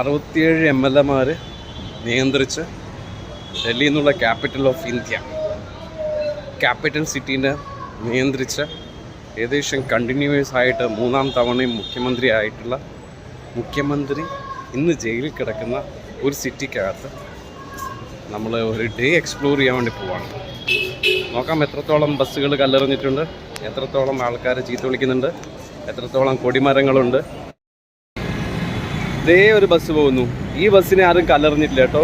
അറുപത്തിയേഴ് M L എമാർ നിയന്ത്രിച്ച് ഡൽഹിയിൽ നിന്നുള്ള ക്യാപിറ്റൽ ഓഫ് ഇന്ത്യ. ക്യാപിറ്റൽ സിറ്റീനെ നിയന്ത്രിച്ച് ഏകദേശം കണ്ടിന്യൂസ് ആയിട്ട് മൂന്നാം തവണയും മുഖ്യമന്ത്രി ആയിട്ടുള്ള മുഖ്യമന്ത്രി ഇന്ന് ജയിലിൽ കിടക്കുന്ന ഒരു സിറ്റിക്കകത്ത് നമ്മൾ ഒരു ഡേ എക്സ്പ്ലോർ ചെയ്യാൻ വേണ്ടി പോവാണ്. നോക്കാം എത്രത്തോളം ബസ്സുകൾ കല്ലെറിഞ്ഞിട്ടുണ്ട് എത്രത്തോളം ആൾക്കാർ ചീത്ത വിളിക്കുന്നുണ്ട് എത്രത്തോളം കൊടിമരങ്ങളുണ്ട് ഇതേ ഒരു ബസ് പോകുന്നു. ഈ ബസ്സിനെ ആരും കലർന്നിട്ടില്ല കേട്ടോ.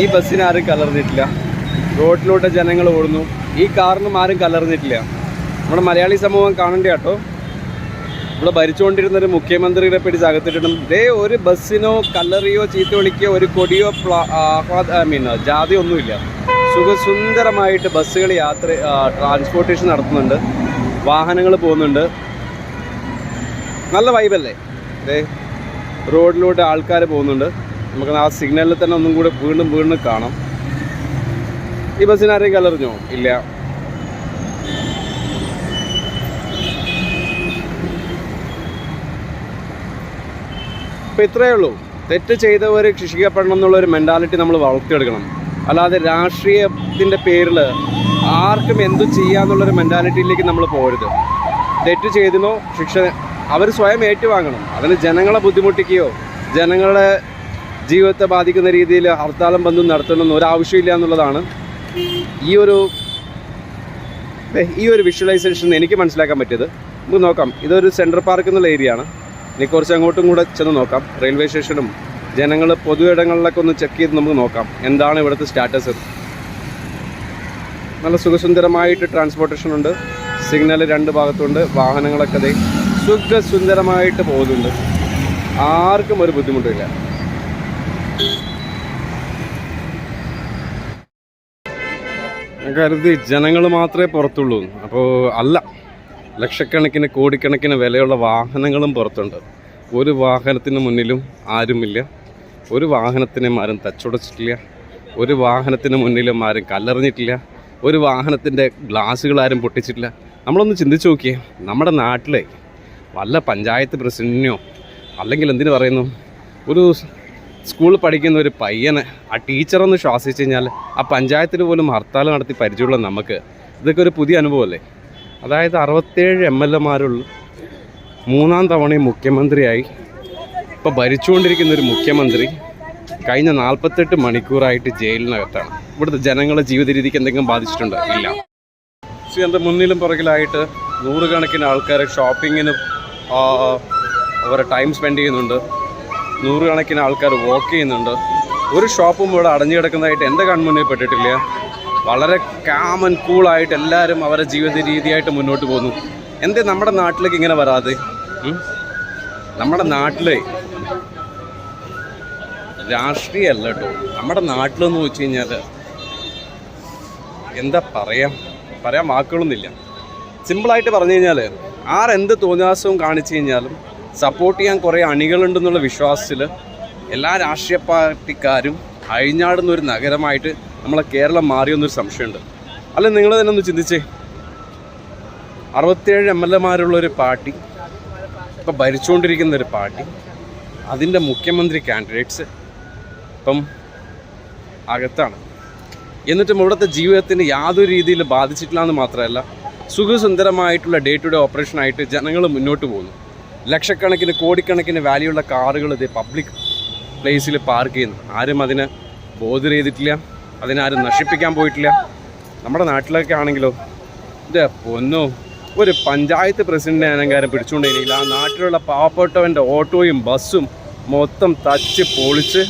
ഈ ബസ്സിനെ ആരും കലർന്നിട്ടില്ല. റോഡിലൂടെ ജനങ്ങൾ ഓടുന്നു. ഈ കാറിനും ആരും കലർന്നിട്ടില്ല. നമ്മുടെ മലയാളി സമൂഹം കാണണ്ട കേട്ടോ. ഇവിടെ ഭരിച്ചുകൊണ്ടിരുന്ന ഒരു മുഖ്യമന്ത്രിയുടെ പിടിച്ച് അകത്തിട്ടിട്ടും ദേ ഒരു ബസ്സിനോ കല്ലറിയോ ചീത്ത വിളിക്കോ ഒരു കൊടിയോ ഐ മീൻ ജാതി ഒന്നുമില്ല. സുഖസുന്ദരമായിട്ട് ബസ്സുകൾ യാത്ര ട്രാൻസ്പോർട്ടേഷൻ നടത്തുന്നുണ്ട്. വാഹനങ്ങൾ പോകുന്നുണ്ട്. നല്ല വൈബല്ലേ ദേ റോഡിലൂടെ ആൾക്കാർ പോകുന്നുണ്ട്. നമുക്ക് ആ സിഗ്നലിൽ തന്നെ ഒന്നും കൂടെ വീണ്ടും വീണ്ടും കാണാം. ഈ ബസ്സിന് ആരെയും കലറിഞ്ഞോ ഇല്ല. ഇപ്പം ഇത്രയേ ഉള്ളൂ. തെറ്റ് ചെയ്തവർ ശിക്ഷിക്കപ്പെടണം എന്നുള്ള ഒരു മെന്റാലിറ്റി നമ്മൾ വളർത്തിയെടുക്കണം. അല്ലാതെ രാഷ്ട്രീയത്തിന്റെ പേരിൽ ആർക്കും എന്തും ചെയ്യാന്നുള്ളൊരു മെന്റാലിറ്റിയിലേക്ക് നമ്മൾ പോരുത് തെറ്റ് ചെയ്തിനോ ശിക്ഷ അവർ സ്വയം ഏറ്റുവാങ്ങണം. അതിന് ജനങ്ങളെ ബുദ്ധിമുട്ടിക്കുകയോ ജനങ്ങളുടെ ജീവിതത്തെ ബാധിക്കുന്ന രീതിയിൽ ഹർത്താലും ബന്ധം നടത്തണമെന്ന് ഒരാവശ്യമില്ല എന്നുള്ളതാണ് ഈ ഒരു ഈ ഒരു വിഷ്വലൈസേഷൻ എനിക്ക് മനസ്സിലാക്കാൻ പറ്റിയത്. നമുക്ക് നോക്കാം. ഇതൊരു സെൻട്രൽ പാർക്ക് എന്നുള്ള ഏരിയ ആണ്. ഇനി കുറച്ച് അങ്ങോട്ടും കൂടെ ചെന്ന് നോക്കാം. റെയിൽവേ സ്റ്റേഷനും ജനങ്ങൾ പൊതു ഇടങ്ങളിലൊക്കെ ഒന്ന് ചെക്ക് ചെയ്ത് നമുക്ക് നോക്കാം. എന്താണ് ഇവിടുത്തെ സ്റ്റാറ്റസ് നല്ല സുഖസുന്ദരമായിട്ട് ട്രാൻസ്പോർട്ടേഷൻ ഉണ്ട്. സിഗ്നൽ രണ്ട് ഭാഗത്തുണ്ട്. വാഹനങ്ങളൊക്കെ സുഖസുന്ദരമായിട്ട് പോകുന്നുണ്ട്. ആർക്കും ഒരു ബുദ്ധിമുട്ടില്ല കരുതി ജനങ്ങൾ മാത്രമേ പുറത്തുള്ളൂ. അപ്പോൾ അല്ല. ലക്ഷക്കണക്കിന് കോടിക്കണക്കിന് വിലയുള്ള വാഹനങ്ങളും പുറത്തുണ്ട്. ഒരു വാഹനത്തിന് മുന്നിലും ആരുമില്ല. ഒരു വാഹനത്തിനും ആരും തച്ചുടച്ചിട്ടില്ല. ഒരു വാഹനത്തിന് മുന്നിലും ആരും കല്ലെറിഞ്ഞിട്ടില്ല. ഒരു വാഹനത്തിന്റെ ഗ്ലാസ്സുകൾ ആരും പൊട്ടിച്ചിട്ടില്ല. നമ്മളൊന്ന് ചിന്തിച്ച് നോക്കിയേ. നമ്മുടെ നാട്ടിലെ വല്ല പഞ്ചായത്ത് പ്രസിഡന്റിനോ അല്ലെങ്കിൽ എന്തിനു പറയുന്നു? ഒരു സ്കൂളിൽ പഠിക്കുന്ന ഒരു പയ്യനെ ആ ടീച്ചറൊന്ന് ശ്വാസിച്ച് കഴിഞ്ഞാൽ ആ പഞ്ചായത്തിൽ പോലും ഹർത്താൽ നടത്തി പരിചയമുള്ള നമുക്ക് ഇതൊക്കെ ഒരു പുതിയ അനുഭവമല്ലേ? അതായത് അറുപത്തേഴ് എം എൽ എമാരുള്ള മൂന്നാം തവണയും മുഖ്യമന്ത്രിയായി. ഇപ്പോൾ ഭരിച്ചുകൊണ്ടിരിക്കുന്ന ഒരു മുഖ്യമന്ത്രി കഴിഞ്ഞ നാൽപ്പത്തെട്ട് മണിക്കൂറായിട്ട് ജയിലിനകത്താണ്. ഇവിടുത്തെ ജനങ്ങളുടെ ജീവിത രീതിക്ക് എന്തെങ്കിലും ബാധിച്ചിട്ടുണ്ടോ? ഇല്ല. സി എന്റെ മുന്നിലും പുറകിലായിട്ട് നൂറുകണക്കിന് ആൾക്കാർ ഷോപ്പിങ്ങിന് അവരെ ടൈം സ്പെൻഡ് ചെയ്യുന്നുണ്ട്. നൂറുകണക്കിന് ആൾക്കാർ വോക്ക് ചെയ്യുന്നുണ്ട്. ഒരു ഷോപ്പും ഇവിടെ അടഞ്ഞു കിടക്കുന്നതായിട്ട് എന്റെ കൺമുന്നിൽ പെട്ടിട്ടില്ല. വളരെ കാമൻ കൂളായിട്ട് എല്ലാവരും അവരുടെ ജീവിത രീതിയായിട്ട് മുന്നോട്ട് പോകുന്നു. എന്തേ നമ്മുടെ നാട്ടിലേക്ക് ഇങ്ങനെ വരാതെ? നമ്മുടെ നാട്ടിലെ രാഷ്ട്രീയമല്ല കേട്ടോ. നമ്മുടെ നാട്ടിലെന്ന് വെച്ച് കഴിഞ്ഞാൽ എന്താ പറയാം? പറയാൻ വാക്കുകളൊന്നുമില്ല. സിമ്പിളായിട്ട് പറഞ്ഞു കഴിഞ്ഞാൽ ആരെന്ത് തോന്നിയാസവും കാണിച്ചു കഴിഞ്ഞാലും സപ്പോർട്ട് ചെയ്യാൻ കുറേ അണികളുണ്ടെന്നുള്ള വിശ്വാസത്തിൽ എല്ലാ രാഷ്ട്രീയ പാർട്ടിക്കാരും അഴിഞ്ഞാടുന്ന ഒരു നഗരമായിട്ട് നമ്മളെ കേരളം മാറിയെന്നൊരു സംശയമുണ്ട്. അല്ല നിങ്ങൾ തന്നെ ഒന്ന് ചിന്തിച്ചേ. അറുപത്തിയേഴ് എം എൽ എമാരുള്ള ഒരു പാർട്ടി ഇപ്പം ഭരിച്ചുകൊണ്ടിരിക്കുന്ന ഒരു പാർട്ടി അതിന്റെ മുഖ്യമന്ത്രി കാൻഡിഡേറ്റ്സ് ഇപ്പം അകത്താണ്. എന്നിട്ടും ഇവിടുത്തെ ജീവിതത്തിന് യാതൊരു രീതിയിൽ ബാധിച്ചിട്ടില്ല എന്ന് മാത്രമല്ല സുഖസുന്ദരമായിട്ടുള്ള ഡേ ടു ഡേ ഓപ്പറേഷനായിട്ട് ജനങ്ങൾ മുന്നോട്ട് പോകുന്നു. ലക്ഷക്കണക്കിന് കോടിക്കണക്കിന് വാല്യുള്ള കാറുകൾ ഇത് പബ്ലിക് പ്ലേസിൽ പാർക്ക് ചെയ്യുന്നു. ആരും അതിനെ ബോധർ ചെയ്തിട്ടില്ല. അതിനാരും നശിപ്പിക്കാൻ പോയിട്ടില്ല. നമ്മുടെ നാട്ടിലൊക്കെ ആണെങ്കിലോ ഇത് പൊന്നോ ഒരു പഞ്ചായത്ത് പ്രസിഡന്റിനെ അനങ്കാരം പിടിച്ചുകൊണ്ടിരിക്കില്ല ആ നാട്ടിലുള്ള പാവപ്പെട്ടവന്റെ ഓട്ടോയും ബസ്സും മൊത്തം തച്ച് പൊളിച്ച്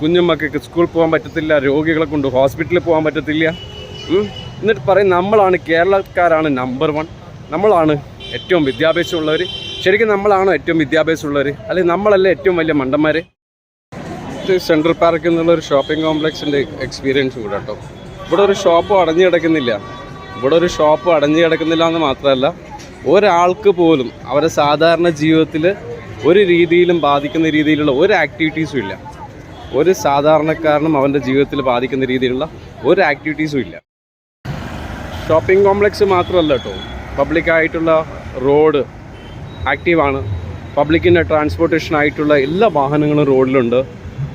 കുഞ്ഞുമക്കൾക്ക് സ്കൂളിൽ പോകാൻ പറ്റത്തില്ല. രോഗികളെ കൊണ്ട് ഹോസ്പിറ്റലിൽ പോകാൻ പറ്റത്തില്ല. എന്നിട്ട് പറയും നമ്മളാണ് കേരളക്കാരാണ് നമ്പർ വൺ നമ്മളാണ് ഏറ്റവും വിദ്യാഭ്യാസമുള്ളവർ ശരിക്കും നമ്മളാണോ ഏറ്റവും വിദ്യാഭ്യാസമുള്ളവർ അല്ലെങ്കിൽ നമ്മളല്ലേ ഏറ്റവും വലിയ മണ്ടന്മാർ സെൻട്രൽ പാർക്കിൽ എന്നുള്ള ഒരു ഷോപ്പിംഗ് കോംപ്ലക്സിന്റെ എക്സ്പീരിയൻസ് കൂടെ കേട്ടോ. ഇവിടെ ഒരു ഷോപ്പ് അടഞ്ഞു കിടക്കുന്നില്ല. ഇവിടെ ഒരു ഷോപ്പ് അടഞ്ഞു കിടക്കുന്നില്ല എന്ന് മാത്രമല്ല ഒരാൾക്ക് പോലും അവരുടെ സാധാരണ ജീവിതത്തിൽ ഒരു രീതിയിലും ബാധിക്കുന്ന രീതിയിലുള്ള ഒരു ആക്ടിവിറ്റീസും ഇല്ല. ഒരു സാധാരണക്കാരനും അവന്റെ ജീവിതത്തിൽ ബാധിക്കുന്ന രീതിയിലുള്ള ഒരു ആക്ടിവിറ്റീസും ഇല്ല. ഷോപ്പിംഗ് കോംപ്ലക്സ് മാത്രമല്ല കേട്ടോ. പബ്ലിക്കായിട്ടുള്ള റോഡ് ആക്റ്റീവാണ്. പബ്ലിക്കിന്റെ ട്രാൻസ്പോർട്ടേഷൻ ആയിട്ടുള്ള എല്ലാ വാഹനങ്ങളും റോഡിലുണ്ട്.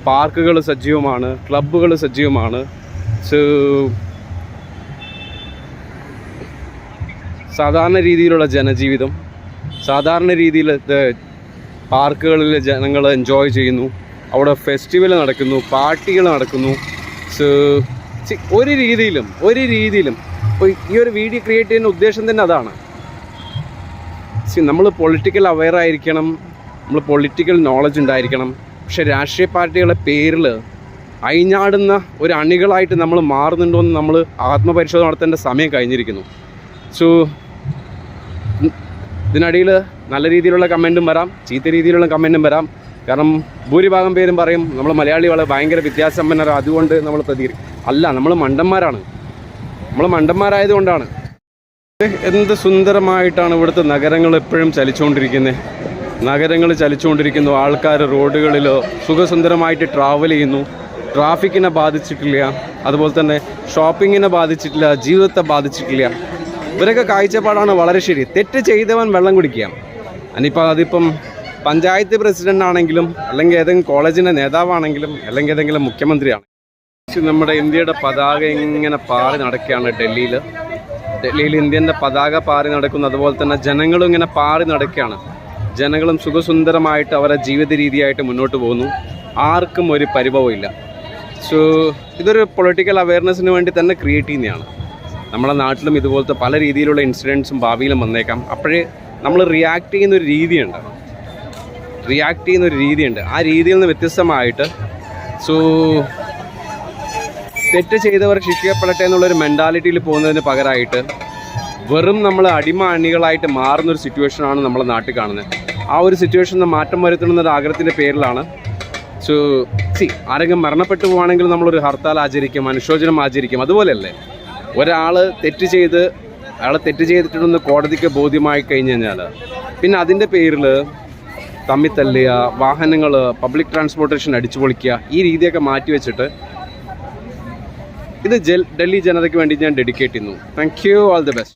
പാർക്കുകൾ സജീവമാണ്. ക്ലബ്ബുകൾ സജീവമാണ്. സാധാരണ രീതിയിലുള്ള ജനജീവിതം സാധാരണ രീതിയിൽ പാർക്കുകളിൽ ജനങ്ങൾ എൻജോയ് ചെയ്യുന്നു. അവിടെ ഫെസ്റ്റിവൽ നടക്കുന്നു പാർട്ടികൾ നടക്കുന്നു. ഒരു രീതിയിലും ഒരു രീതിയിലും ഇപ്പോൾ ഈ ഒരു വീഡിയോ ക്രിയേറ്റ് ചെയ്യുന്ന ഉദ്ദേശം തന്നെ അതാണ്. സി നമ്മൾ പൊളിറ്റിക്കൽ അവെയർ ആയിരിക്കണം നമ്മൾ പൊളിറ്റിക്കൽ നോളജ് ഉണ്ടായിരിക്കണം. പക്ഷെ രാഷ്ട്രീയ പാർട്ടികളുടെ പേരിൽ അയിഞ്ഞാടുന്ന ഒരു അണികളായിട്ട് നമ്മൾ മാറുന്നുണ്ടോ എന്ന് നമ്മൾ ആത്മപരിശോധന നടത്തേണ്ട സമയം കഴിഞ്ഞിരിക്കുന്നു. സോ ഇതിനടിയിൽ നല്ല രീതിയിലുള്ള കമന്റും വരാം ചീത്ത രീതിയിലുള്ള കമന്റും വരാം. കാരണം ഭൂരിഭാഗം പേരും പറയും നമ്മൾ മലയാളികൾ ഭയങ്കര വിദ്യാസമ്പന്നരാണ് അതുകൊണ്ട് നമ്മൾ പ്രതികരിക്കും അല്ല നമ്മൾ മണ്ടന്മാരാണ്. നമ്മൾ മണ്ടന്മാരായതുകൊണ്ടാണ്. എന്ത് സുന്ദരമായിട്ടാണ് ഇവിടുത്തെ നഗരങ്ങൾ എപ്പോഴും ചലിച്ചുകൊണ്ടിരിക്കുന്നത്. നഗരങ്ങൾ ചലിച്ചുകൊണ്ടിരിക്കുന്നു. ആൾക്കാർ റോഡുകളിലോ സുഖസുന്ദരമായിട്ട് ട്രാവൽ ചെയ്യുന്നു. ട്രാഫിക്കിനെ ബാധിച്ചിട്ടില്ല. അതുപോലെ തന്നെ ഷോപ്പിങ്ങിനെ ബാധിച്ചിട്ടില്ല. ജീവിതത്തെ ബാധിച്ചിട്ടില്ല. ഇവരൊക്കെ കാഴ്ചപ്പാടാണ് വളരെ ശരി. തെറ്റ് ചെയ്തവൻ വെള്ളം കുടിക്കുക. അനിപ്പോൾ അതിപ്പം പഞ്ചായത്ത് പ്രസിഡന്റ് ആണെങ്കിലും അല്ലെങ്കിൽ ഏതെങ്കിലും കോളേജിന്റെ നേതാവാണെങ്കിലും അല്ലെങ്കിൽ ഏതെങ്കിലും മുഖ്യമന്ത്രിയാണ് നമ്മുടെ ഇന്ത്യയുടെ പതാക ഇങ്ങനെ പാറി നടക്കുകയാണ് ഡൽഹിയിൽ ഡൽഹിയിൽ ഇന്ത്യന്റെ പതാക പാറി നടക്കുന്നു. അതുപോലെ തന്നെ ജനങ്ങളും ഇങ്ങനെ പാറി നടക്കുകയാണ്. ജനങ്ങളും സുഖസുന്ദരമായിട്ട് അവരുടെ ജീവിത രീതിയായിട്ട് മുന്നോട്ട് പോകുന്നു. ആർക്കും ഒരു പരിഭവമില്ല സോ ഇതൊരു പൊളിറ്റിക്കൽ അവയർനെസ്സിന് വേണ്ടി തന്നെ ക്രിയേറ്റ് ചെയ്യുന്നതാണ്. നമ്മുടെ നാട്ടിലും ഇതുപോലത്തെ പല രീതിയിലുള്ള ഇൻസിഡൻസും ഭാവിയിലും വന്നേക്കാം. അപ്പോഴേ നമ്മൾ റിയാക്ട് ചെയ്യുന്ന ഒരു രീതിയുണ്ട്. റിയാക്ട് ചെയ്യുന്ന ഒരു രീതിയുണ്ട്. ആ രീതിയിൽ നിന്ന് വ്യത്യസ്തമായിട്ട് സോ തെറ്റ് ചെയ്തവർ ശിക്ഷിക്കപ്പെടട്ടെ എന്നുള്ളൊരു മെന്റാലിറ്റിയിൽ പോകുന്നതിന് പകരമായിട്ട് വെറും നമ്മൾ അടിമ അണികളായിട്ട് മാറുന്നൊരു സിറ്റുവേഷനാണ് നമ്മളെ നാട്ടിൽ കാണുന്നത്. ആ ഒരു സിറ്റുവേഷനിൽ മാറ്റം വരുത്തണമെന്നൊരു ആഗ്രഹത്തിന്റെ പേരിലാണ്. സോ സി ആരെങ്കിലും മരണപ്പെട്ടു പോവാണെങ്കിൽ നമ്മളൊരു ഹർത്താൽ ആചരിക്കും അനുശോചനം ആചരിക്കും അതുപോലെയല്ലേ? ഒരാൾ തെറ്റ് ചെയ്ത് അയാൾ തെറ്റ് ചെയ്തിട്ടുണ്ടെന്ന് കോടതിക്ക് ബോധ്യമായി കഴിഞ്ഞ് കഴിഞ്ഞാൽ പിന്നെ അതിന്റെ പേരിൽ തമ്മിത്തല്ലുക വാഹനങ്ങൾ പബ്ലിക് ട്രാൻസ്പോർട്ടേഷൻ അടിച്ചു പൊളിക്കുക ഈ രീതിയൊക്കെ മാറ്റി വെച്ചിട്ട് ഇത് ഡൽഹി ജനതയ്ക്ക് വേണ്ടി ഞാൻ ഡെഡിക്കേറ്റ് ചെയ്യുന്നു. Thank you all the best